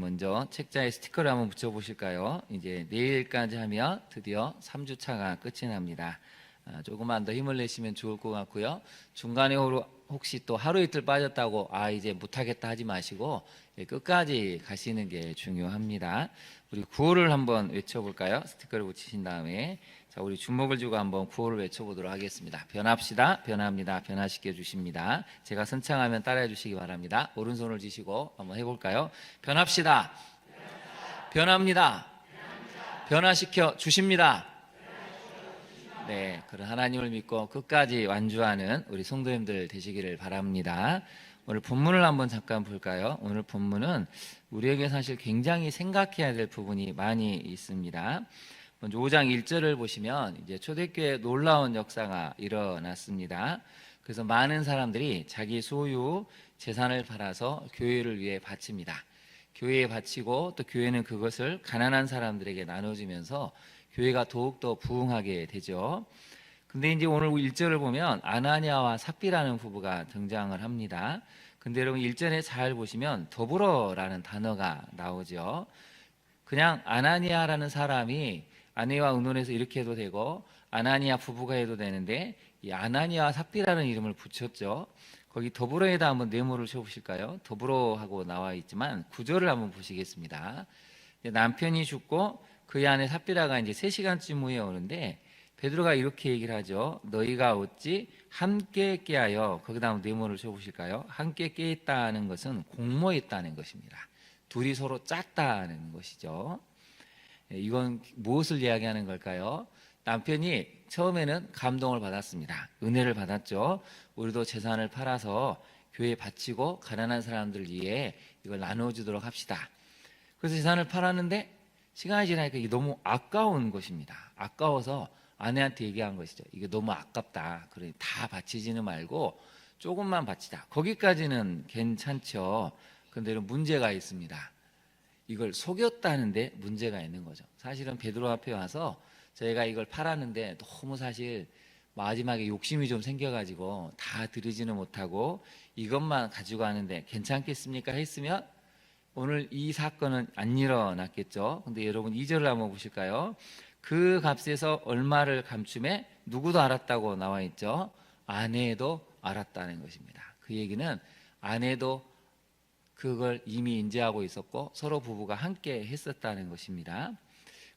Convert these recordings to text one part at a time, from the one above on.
먼저 책자에 스티커를 한번 붙여보실까요? 이제 내일까지 하면 드디어 3주차가 끝이 납니다. 아, 조금만 더 힘을 내시면 좋을 것 같고요. 중간에 혹시 또 하루 이틀 빠졌다고 아 이제 못하겠다 하지 마시고 예, 끝까지 가시는 게 중요합니다. 우리 구호를 한번 외쳐볼까요? 스티커를 붙이신 다음에 자 우리 주먹을 쥐고 한번 구호를 외쳐보도록 하겠습니다. 변합시다, 변합니다, 변화시켜 주십니다. 제가 선창하면 따라해 주시기 바랍니다. 오른손을 쥐시고 한번 해볼까요? 변합시다, 변합니다, 변화시켜 주십니다. 네, 그런 하나님을 믿고 끝까지 완주하는 우리 성도님들 되시기를 바랍니다. 오늘 본문을 한번 잠깐 볼까요? 오늘 본문은 우리에게 사실 굉장히 생각해야 될 부분이 많이 있습니다. 먼저 5장 1절을 보시면 이제 초대교회 놀라운 역사가 일어났습니다. 그래서 많은 사람들이 자기 소유 재산을 팔아서 교회를 위해 바칩니다. 교회에 바치고 또 교회는 그것을 가난한 사람들에게 나눠주면서 교회가 더욱더 부흥하게 되죠. 근데 이제 오늘 1절을 보면 아나니아와 삽비라는 부부가 등장을 합니다. 근데 여러분 1절에 잘 보시면 더불어라는 단어가 나오죠. 그냥 아나니아라는 사람이 아내와 의논해서 이렇게 해도 되고 아나니아 부부가 해도 되는데 이 아나니아와 삽비라는 이름을 붙였죠. 거기 더불어에다 한번 네모를 쳐보실까요? 더불어 하고 나와 있지만 구절을 한번 보시겠습니다. 남편이 죽고 그의 아내 삽비라가 이제 3시간쯤 후에 오는데 베드로가 이렇게 얘기를 하죠. 너희가 어찌 함께 깨하여 거기다 한번 네모를 쳐보실까요? 함께 깨있다는 것은 공모했다는 것입니다. 둘이 서로 짰다는 것이죠. 예, 이건 무엇을 이야기하는 걸까요? 남편이 처음에는 감동을 받았습니다. 은혜를 받았죠. 우리도 재산을 팔아서 교회에 바치고 가난한 사람들 위해 이걸 나눠주도록 합시다. 그래서 재산을 팔았는데 시간이 지나니까 이게 너무 아까운 것입니다. 아까워서 아내한테 얘기한 것이죠. 이게 너무 아깝다. 그러니 다 바치지는 말고 조금만 바치자. 거기까지는 괜찮죠. 근데 이런 문제가 있습니다. 이걸 속였다는데 문제가 있는 거죠. 사실은 베드로 앞에 와서 저희가 이걸 팔았는데 너무 사실 마지막에 욕심이 좀 생겨가지고 다 드리지는 못하고 이것만 가지고 가는데 괜찮겠습니까? 했으면 오늘 이 사건은 안 일어났겠죠. 근데 여러분 2절을 한번 보실까요? 그 값에서 얼마를 감춤해 누구도 알았다고 나와 있죠. 아내도 알았다는 것입니다. 그 얘기는 아내도 그걸 이미 인지하고 있었고 서로 부부가 함께 했었다는 것입니다.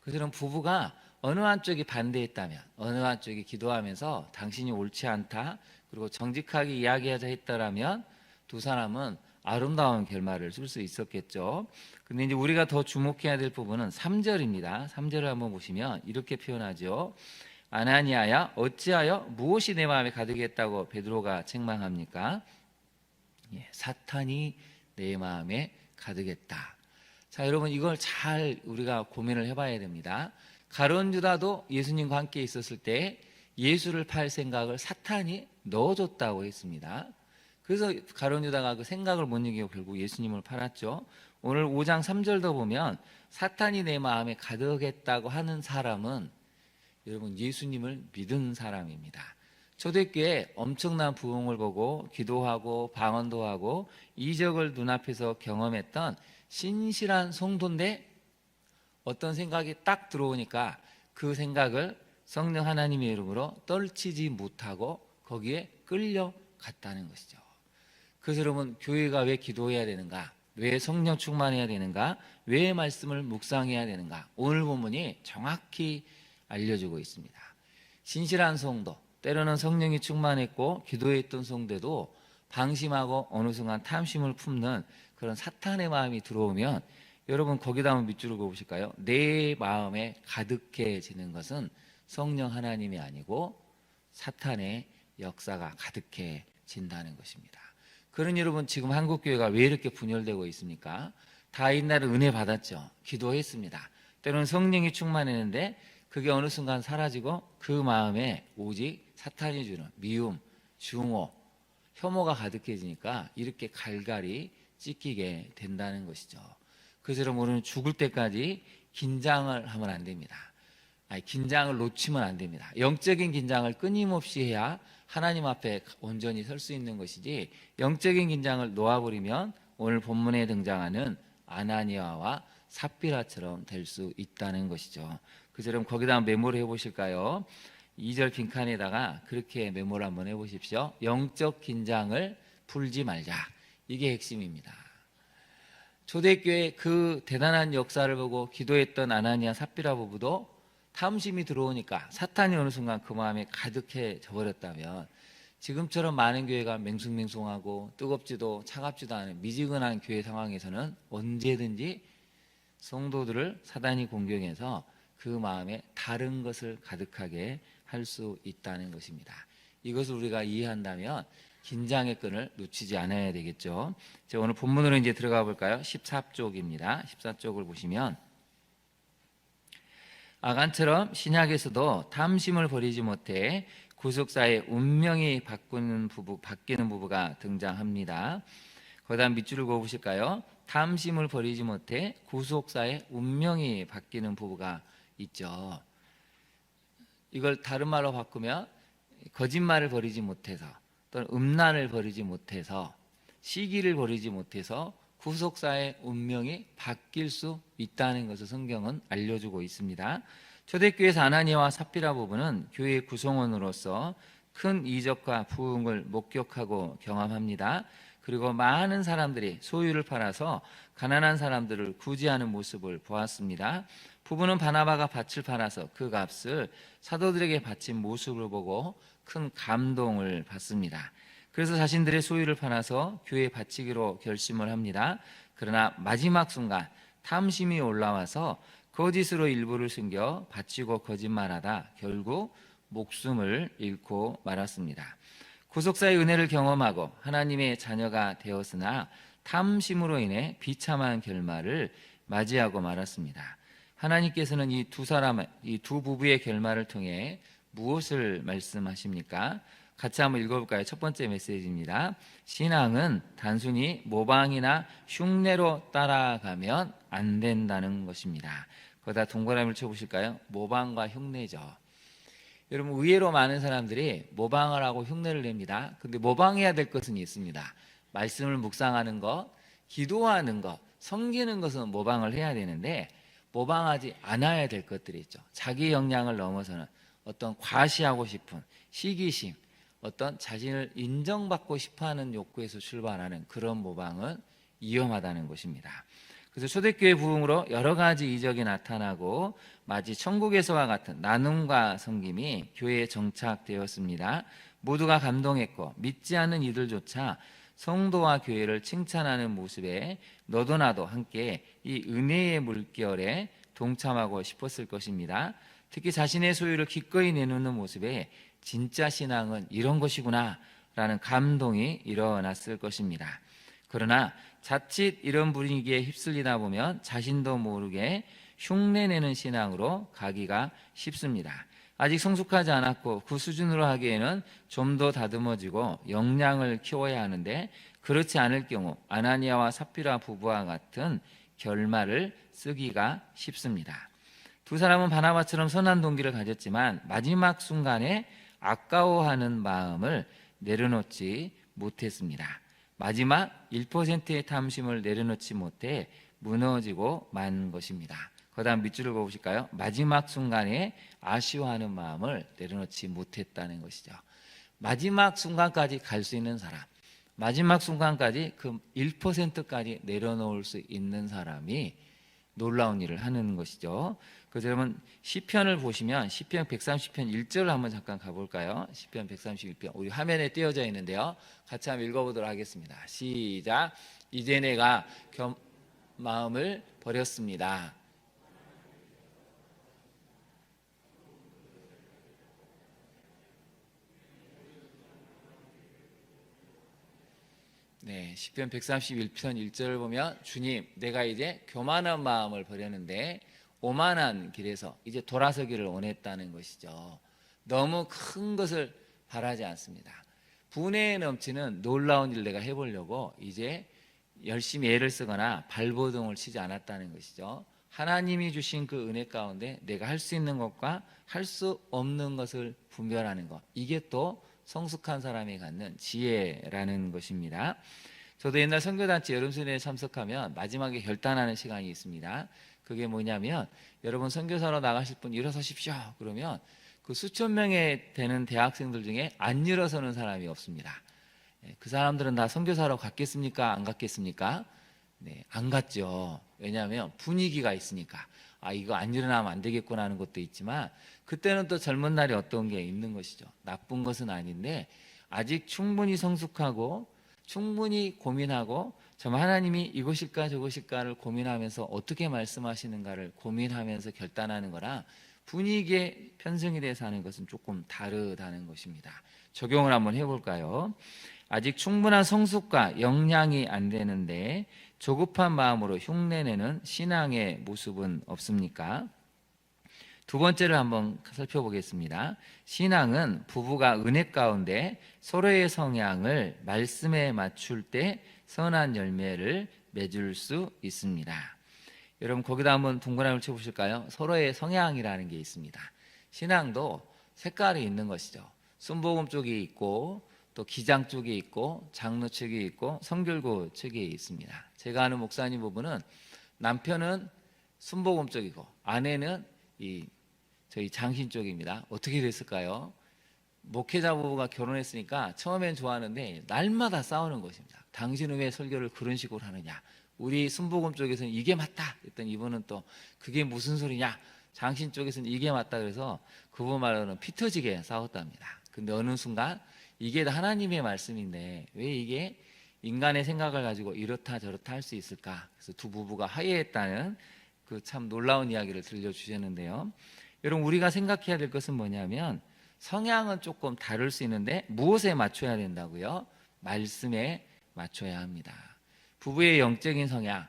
그럼 부부가 어느 한쪽이 반대했다면 어느 한쪽이 기도하면서 당신이 옳지 않다 그리고 정직하게 이야기하자 했더라면 두 사람은 아름다운 결말을 쓸 수 있었겠죠. 근데 이제 우리가 더 주목해야 될 부분은 3절입니다. 3절을 한번 보시면 이렇게 표현하죠. 아나니아야 어찌하여 무엇이 내 마음에 가득했다고 베드로가 책망합니까? 예, 사탄이 내 마음에 가득했다. 자, 여러분 이걸 잘 우리가 고민을 해봐야 됩니다. 가론 유다도 예수님과 함께 있었을 때 예수를 팔 생각을 사탄이 넣어줬다고 했습니다. 그래서 가론 유다가 그 생각을 못 이기고 결국 예수님을 팔았죠. 오늘 5장 3절도 보면 사탄이 내 마음에 가득했다고 하는 사람은 여러분 예수님을 믿은 사람입니다. 초대교회 엄청난 부흥을 보고 기도하고 방언도 하고 이적을 눈앞에서 경험했던 신실한 성도인데 어떤 생각이 딱 들어오니까 그 생각을 성령 하나님의 이름으로 떨치지 못하고 거기에 끌려갔다는 것이죠. 그래서 여러분 교회가 왜 기도해야 되는가? 왜 성령 충만해야 되는가? 왜 말씀을 묵상해야 되는가? 오늘 본문이 정확히 알려주고 있습니다. 신실한 성도, 때로는 성령이 충만했고 기도했던 성도도 방심하고 어느 순간 탐심을 품는 그런 사탄의 마음이 들어오면 여러분 거기다 한번 밑줄을 그어보실까요? 내 마음에 가득해지는 것은 성령 하나님이 아니고 사탄의 역사가 가득해진다는 것입니다. 그런 여러분 지금 한국 교회가 왜 이렇게 분열되고 있습니까? 다 옛날에 은혜 받았죠. 기도했습니다. 때로는 성령이 충만했는데 그게 어느 순간 사라지고 그 마음에 오직 사탄이 주는 미움, 중호, 혐오가 가득해지니까 이렇게 갈갈이 찢기게 된다는 것이죠. 그래서 우리는 죽을 때까지 긴장을 하면 안 됩니다. 아니, 긴장을 놓치면 안 됩니다. 영적인 긴장을 끊임없이 해야 하나님 앞에 온전히 설 수 있는 것이지 영적인 긴장을 놓아버리면 오늘 본문에 등장하는 아나니아와 삽비라처럼 될 수 있다는 것이죠. 그처럼 거기다 메모를 해보실까요? 2절 빈칸에다가 그렇게 메모를 한번 해보십시오. 영적 긴장을 풀지 말자. 이게 핵심입니다. 초대교회 그 대단한 역사를 보고 기도했던 아나니아 삽비라 부부도 탐심이 들어오니까 사탄이 어느 순간 그 마음에 가득해져 버렸다면 지금처럼 많은 교회가 맹숭맹숭하고 뜨겁지도 차갑지도 않은 미지근한 교회 상황에서는 언제든지 성도들을 사단이 공격해서 그 마음에 다른 것을 가득하게 할 수 있다는 것입니다. 이것을 우리가 이해한다면 긴장의 끈을 놓치지 않아야 되겠죠. 자, 오늘 본문으로 이제 들어가 볼까요? 14쪽입니다. 14쪽을 보시면 아간처럼 신약에서도 탐심을 버리지 못해 구속사의 운명이 바꾸는 부부, 바뀌는 부부가 등장합니다. 거기다 밑줄을 그어보실까요? 탐심을 버리지 못해 구속사의 운명이 바뀌는 부부가 있죠. 이걸 다른 말로 바꾸면 거짓말을 버리지 못해서 또는 음란을 버리지 못해서 시기를 버리지 못해서 구속사의 운명이 바뀔 수 있다는 것을 성경은 알려주고 있습니다. 초대교회 아나니아와 삽비라 부부는 교회 구성원으로서 큰 이적과 부흥을 목격하고 경험합니다. 그리고 많은 사람들이 소유를 팔아서 가난한 사람들을 구제하는 모습을 보았습니다. 부부는 바나바가 밭을 팔아서 그 값을 사도들에게 바친 모습을 보고 큰 감동을 받습니다. 그래서 자신들의 소유를 팔아서 교회에 바치기로 결심을 합니다. 그러나 마지막 순간 탐심이 올라와서 거짓으로 일부를 숨겨 바치고 거짓말하다 결국 목숨을 잃고 말았습니다. 구속사의 은혜를 경험하고 하나님의 자녀가 되었으나 탐심으로 인해 비참한 결말을 맞이하고 말았습니다. 하나님께서는 이 두 사람, 이 두 부부의 결말을 통해 무엇을 말씀하십니까? 같이 한번 읽어볼까요? 첫 번째 메시지입니다. 신앙은 단순히 모방이나 흉내로 따라가면 안 된다는 것입니다. 거기다 동그라미를 쳐보실까요? 모방과 흉내죠. 여러분 의외로 많은 사람들이 모방을 하고 흉내를 냅니다. 근데 모방해야 될 것은 있습니다. 말씀을 묵상하는 것, 기도하는 것, 섬기는 것은 모방을 해야 되는데 모방하지 않아야 될 것들이 있죠. 자기 역량을 넘어서는 어떤 과시하고 싶은 시기심, 어떤 자신을 인정받고 싶어하는 욕구에서 출발하는 그런 모방은 위험하다는 것입니다. 그래서 초대교회 부흥으로 여러 가지 이적이 나타나고 마치 천국에서와 같은 나눔과 섬김이 교회에 정착되었습니다. 모두가 감동했고 믿지 않는 이들조차 성도와 교회를 칭찬하는 모습에 너도 나도 함께 이 은혜의 물결에 동참하고 싶었을 것입니다. 특히 자신의 소유를 기꺼이 내놓는 모습에 진짜 신앙은 이런 것이구나 라는 감동이 일어났을 것입니다. 그러나 자칫 이런 분위기에 휩쓸리다 보면 자신도 모르게 흉내내는 신앙으로 가기가 쉽습니다. 아직 성숙하지 않았고 그 수준으로 하기에는 좀 더 다듬어지고 역량을 키워야 하는데 그렇지 않을 경우 아나니아와 삽비라 부부와 같은 결말을 쓰기가 쉽습니다. 두 사람은 바나바처럼 선한 동기를 가졌지만 마지막 순간에 아까워하는 마음을 내려놓지 못했습니다. 마지막 1%의 탐심을 내려놓지 못해 무너지고 만 것입니다. 그 다음 밑줄을 보실까요? 마지막 순간에 아쉬워하는 마음을 내려놓지 못했다는 것이죠. 마지막 순간까지 갈 수 있는 사람, 마지막 순간까지 그 1%까지 내려놓을 수 있는 사람이 놀라운 일을 하는 것이죠. 그래서 여러분 시편을 보시면 시편 130편 1절을 한번 잠깐 가볼까요? 시편 131편 우리 화면에 띄어져 있는데요. 같이 한번 읽어보도록 하겠습니다. 시작. 이제 내가 겸, 마음을 버렸습니다. 네, 시편 131편 1절을 보면 주님, 내가 이제 교만한 마음을 버렸는데 오만한 길에서 이제 돌아서기를 원했다는 것이죠. 너무 큰 것을 바라지 않습니다. 분에 넘치는 놀라운 일 내가 해보려고 이제 열심히 애를 쓰거나 발버둥을 치지 않았다는 것이죠. 하나님이 주신 그 은혜 가운데 내가 할 수 있는 것과 할 수 없는 것을 분별하는 것. 이게 또 성숙한 사람이 갖는 지혜라는 것입니다. 저도 옛날 선교단체 여름순회에 참석하면 마지막에 결단하는 시간이 있습니다. 그게 뭐냐면 여러분 선교사로 나가실 분 일어서십시오. 그러면 그 수천 명에 되는 대학생들 중에 안 일어서는 사람이 없습니다. 예, 그 사람들은 다 선교사로 갔겠습니까? 안 갔겠습니까? 네, 안 갔죠. 왜냐하면 분위기가 있으니까. 아, 이거 안 일어나면 안 되겠구나 하는 것도 있지만, 그때는 또 젊은 날이 어떤 게 있는 것이죠. 나쁜 것은 아닌데, 아직 충분히 성숙하고, 충분히 고민하고, 정말 하나님이 이것일까 저것일까를 고민하면서 어떻게 말씀하시는가를 고민하면서 결단하는 거라 분위기에 편승이 돼서 하는 것은 조금 다르다는 것입니다. 적용을 한번 해볼까요? 아직 충분한 성숙과 역량이 안 되는데 조급한 마음으로 흉내내는 신앙의 모습은 없습니까? 두 번째를 한번 살펴보겠습니다. 신앙은 부부가 은혜 가운데 서로의 성향을 말씀에 맞출 때 선한 열매를 맺을 수 있습니다. 여러분 거기다 한번 동그라미를 쳐보실까요? 서로의 성향이라는 게 있습니다. 신앙도 색깔이 있는 것이죠. 순복음 쪽이 있고 또 기장 쪽이 있고 장로 측이 있고 성결고 측이 있습니다. 제가 아는 목사님 부부는 남편은 순복음 쪽이고 아내는 이 저희 장신 쪽입니다. 어떻게 됐을까요? 목회자 부부가 결혼했으니까 처음엔 좋아하는데 날마다 싸우는 것입니다. 당신은 왜 설교를 그런 식으로 하느냐? 우리 순복음 쪽에서는 이게 맞다. 했더니 이분은 또 그게 무슨 소리냐? 장신 쪽에서는 이게 맞다 그래서 그분 말로는 피 터지게 싸웠답니다. 근데 어느 순간 이게 다 하나님의 말씀인데 왜 이게 인간의 생각을 가지고 이렇다 저렇다 할 수 있을까? 그래서 두 부부가 화해했다는 그 참 놀라운 이야기를 들려주셨는데요. 여러분 우리가 생각해야 될 것은 뭐냐면 성향은 조금 다를 수 있는데 무엇에 맞춰야 된다고요? 말씀에 맞춰야 합니다. 부부의 영적인 성향,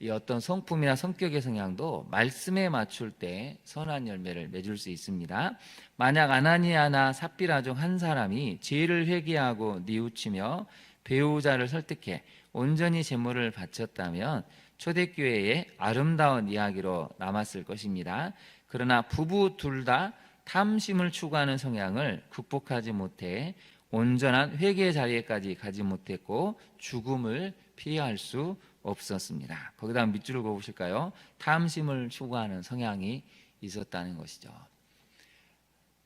이 어떤 성품이나 성격의 성향도 말씀에 맞출 때 선한 열매를 맺을 수 있습니다. 만약 아나니아나 삽비라 중 한 사람이 죄를 회개하고 뉘우치며 배우자를 설득해 온전히 제물을 바쳤다면 초대교회의 아름다운 이야기로 남았을 것입니다. 그러나 부부 둘 다 탐심을 추구하는 성향을 극복하지 못해 온전한 회개 자리에까지 가지 못했고 죽음을 피할 수 없었습니다. 거기다 밑줄을 그어보실까요? 탐심을 추구하는 성향이 있었다는 것이죠.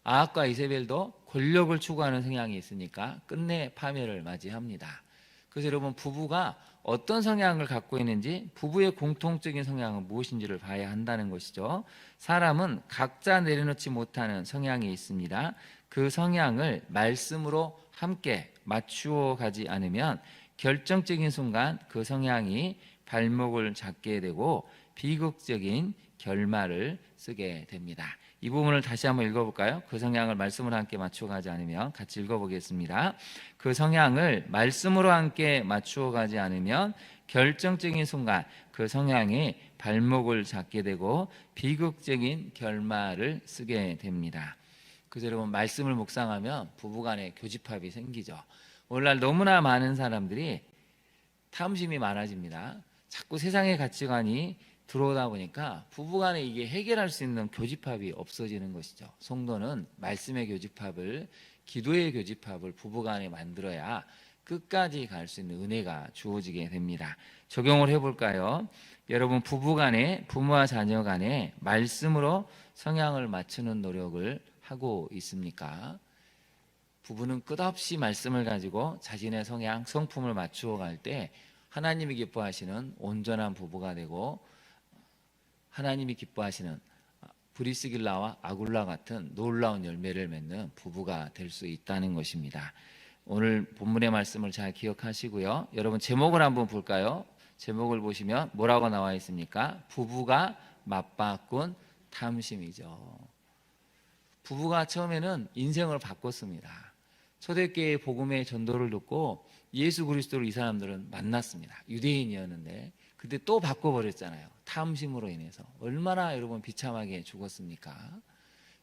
아합과 이세벨도 권력을 추구하는 성향이 있으니까 끝내 파멸을 맞이합니다. 그래서 여러분 부부가 어떤 성향을 갖고 있는지 부부의 공통적인 성향은 무엇인지를 봐야 한다는 것이죠. 사람은 각자 내려놓지 못하는 성향이 있습니다. 그 성향을 말씀으로 함께 맞추어 가지 않으면 결정적인 순간 그 성향이 발목을 잡게 되고 비극적인 결말을 쓰게 됩니다. 이 부분을 다시 한번 읽어볼까요? 그 성향을 말씀으로 함께 맞춰가지 않으면 같이 읽어보겠습니다. 그 성향을 말씀으로 함께 맞추어 가지 않으면 결정적인 순간 그 성향이 발목을 잡게 되고 비극적인 결말을 쓰게 됩니다. 그래서 여러분 말씀을 묵상하면 부부간에 교집합이 생기죠. 오늘날 너무나 많은 사람들이 탐심이 많아집니다. 자꾸 세상의 가치관이 들어오다 보니까 부부간에 이게 해결할 수 있는 교집합이 없어지는 것이죠. 성도는 말씀의 교집합을 기도의 교집합을 부부간에 만들어야 끝까지 갈 수 있는 은혜가 주어지게 됩니다. 적용을 해볼까요? 여러분 부부간에 부모와 자녀간에 말씀으로 성향을 맞추는 노력을 하고 있습니까? 부부는 끝없이 말씀을 가지고 자신의 성향, 성품을 맞추어 갈 때 하나님이 기뻐하시는 온전한 부부가 되고 하나님이 기뻐하시는 브리스길라와 아굴라 같은 놀라운 열매를 맺는 부부가 될 수 있다는 것입니다. 오늘 본문의 말씀을 잘 기억하시고요. 여러분 제목을 한번 볼까요? 제목을 보시면 뭐라고 나와 있습니까? 부부가 맞바꾼 탐심이죠. 부부가 처음에는 인생을 바꿨습니다. 초대교회 복음의 전도를 듣고 예수 그리스도를 이 사람들은 만났습니다. 유대인이었는데 그때 또 바꿔버렸잖아요. 탐심으로 인해서 얼마나 여러분 비참하게 죽었습니까?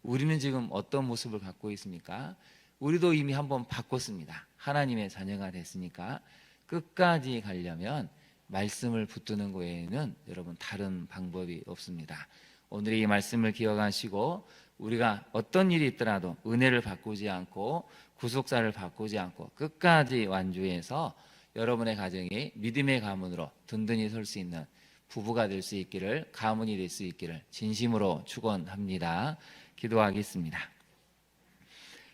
우리는 지금 어떤 모습을 갖고 있습니까? 우리도 이미 한번 바꿨습니다. 하나님의 자녀가 됐으니까 끝까지 가려면 말씀을 붙드는 거 외에는 여러분 다른 방법이 없습니다. 오늘 이 말씀을 기억하시고 우리가 어떤 일이 있더라도 은혜를 바꾸지 않고 구속사를 바꾸지 않고 끝까지 완주해서 여러분의 가정이 믿음의 가문으로 든든히 설 수 있는 부부가 될 수 있기를 가문이 될 수 있기를 진심으로 축원합니다. 기도하겠습니다.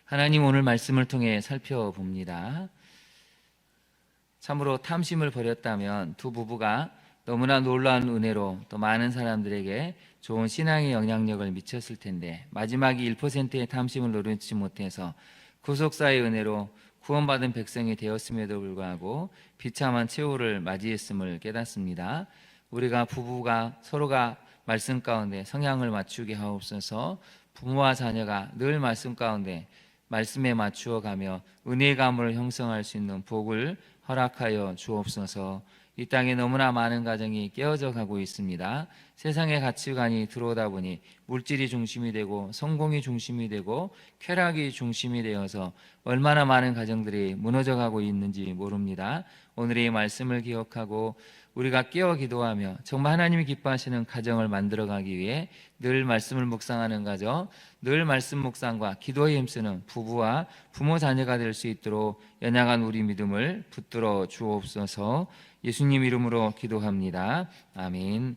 하나님 오늘 말씀을 통해 살펴봅니다. 참으로 탐심을 버렸다면 두 부부가 너무나 놀라운 은혜로 또 많은 사람들에게 좋은 신앙의 영향력을 미쳤을 텐데 마지막이 1%의 탐심을 노리지 못해서 구속사의 은혜로 구원받은 백성이 되었음에도 불구하고 비참한 최후를 맞이했음을 깨닫습니다. 우리가 부부가 서로가 말씀 가운데 성향을 맞추게 하옵소서 부모와 자녀가 늘 말씀 가운데 말씀에 맞추어 가며 은혜의 가문을 형성할 수 있는 복을 허락하여 주옵소서. 이 땅에 너무나 많은 가정이 깨어져 가고 있습니다. 세상의 가치관이 들어오다 보니 물질이 중심이 되고 성공이 중심이 되고 쾌락이 중심이 되어서 얼마나 많은 가정들이 무너져 가고 있는지 모릅니다. 오늘의 이 말씀을 기억하고 우리가 깨어 기도하며 정말 하나님이 기뻐하시는 가정을 만들어 가기 위해 늘 말씀을 묵상하는 가정, 늘 말씀 묵상과 기도에 힘쓰는 부부와 부모 자녀가 될 수 있도록 연약한 우리 믿음을 붙들어 주옵소서. 예수님 이름으로 기도합니다. 아멘.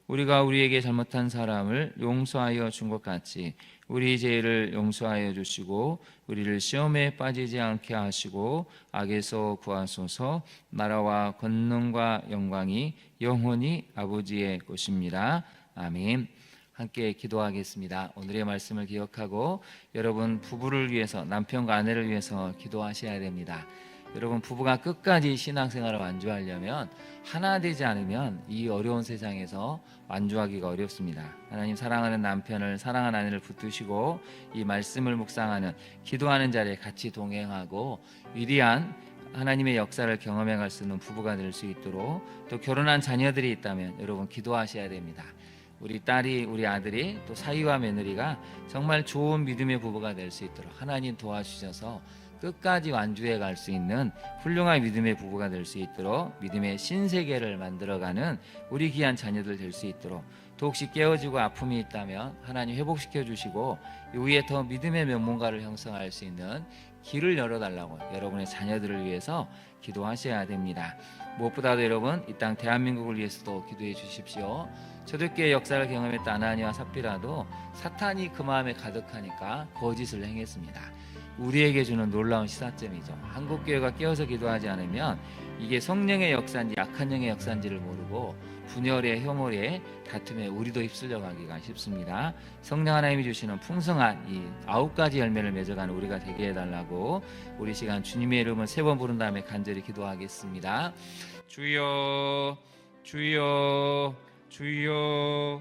우리가 우리에게 잘못한 사람을 용서하여 준 것 같이 우리 죄를 용서하여 주시고 우리를 시험에 빠지지 않게 하시고 악에서 구하소서 나라와 권능과 영광이 영원히 아버지의 것입니다. 아멘. 함께 기도하겠습니다. 오늘의 말씀을 기억하고 여러분 부부를 위해서 남편과 아내를 위해서 기도하셔야 됩니다. 여러분 부부가 끝까지 신앙생활을 완주하려면 하나 되지 않으면 이 어려운 세상에서 완주하기가 어렵습니다. 하나님 사랑하는 남편을 사랑하는 아내를 붙드시고 이 말씀을 묵상하는 기도하는 자리에 같이 동행하고 위대한 하나님의 역사를 경험해 갈 수 있는 부부가 될 수 있도록 또 결혼한 자녀들이 있다면 여러분 기도하셔야 됩니다. 우리 딸이 우리 아들이 또 사위와 며느리가 정말 좋은 믿음의 부부가 될 수 있도록 하나님 도와주셔서 끝까지 완주해 갈 수 있는 훌륭한 믿음의 부부가 될 수 있도록 믿음의 신세계를 만들어가는 우리 귀한 자녀들 될 수 있도록 또 혹시 깨어지고 아픔이 있다면 하나님 회복시켜 주시고 이후에 더 믿음의 명문가를 형성할 수 있는 길을 열어달라고 여러분의 자녀들을 위해서 기도하셔야 됩니다. 무엇보다도 여러분 이 땅 대한민국을 위해서도 기도해 주십시오. 초대교회 역사를 경험했던 아나니와 삽비라도 사탄이 그 마음에 가득하니까 거짓을 행했습니다. 우리에게 주는 놀라운 시사점이죠. 한국 교회가 깨어서 기도하지 않으면 이게 성령의 역사인지 약한 영의 역사인지를 모르고 분열의 혐오의 다툼에 우리도 휩쓸려 가기가 쉽습니다. 성령 하나님이 주시는 풍성한 이 아홉 가지 열매를 맺어가는 우리가 되게 해달라고 우리 시간 주님의 이름을 세 번 부른 다음에 간절히 기도하겠습니다. 주여, 주여, 주여.